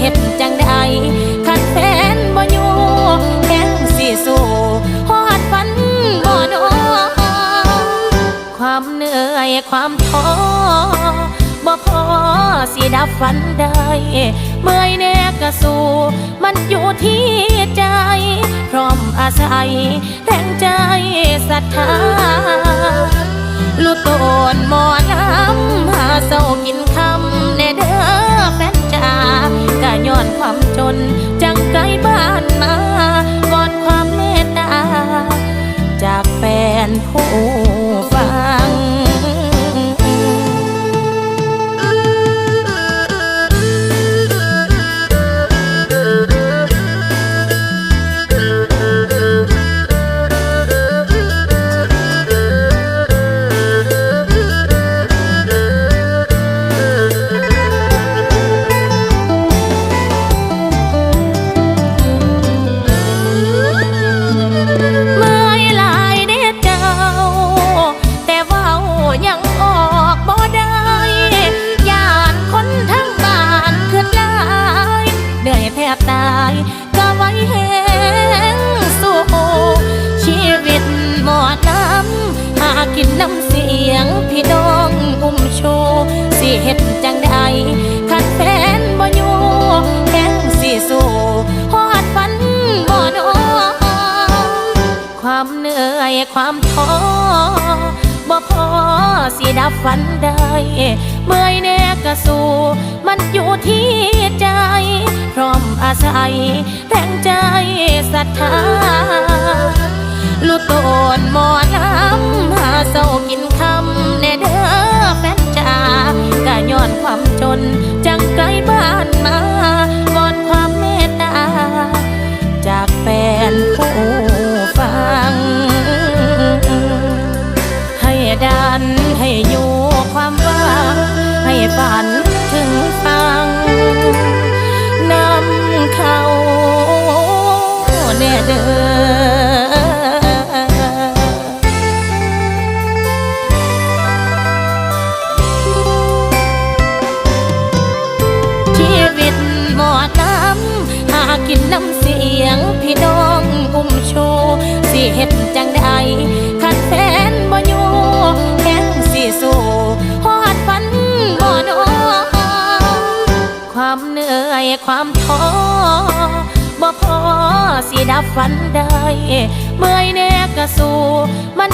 เห็ดจังได้ขันแฟนบ่อยู่แข่งสีสูหอดฝันบ่นอความเหนื่อยความท้อบ่พอสีดับฝันได้ เมื่อยแน่กระสูมันอยู่ที่ใจ พร้อมอาศัยแรงใจศรัทธาลุตนหมอน้ำหาเศร้า กินน้ำเสียงพี่น้องอุ้มโชูสิเฮ็ดจังใดขัดแฟนบ่อยู่แข้งสิสู้ฮอดฝันบ่นอความเหนื่อยความท้อบ่พอสิดับฝันได้ เมื่อยแน่กระสู้มันอยู่ที่ใจ พร้อมอาศัยแรงใจศรัทธาลูกโตนหมอน้ำ น จังไกลบ้านมากอดความเมตตา จากแฟนผู้ฟัง ให้ดันให้อยู่ความหวังให้ฝันถึงฟังนำเขาแน่เด้อ ความเหนื่อยความท้อบ่พอสิดับฝันได้ เมื่อยแน่กระสู้มัน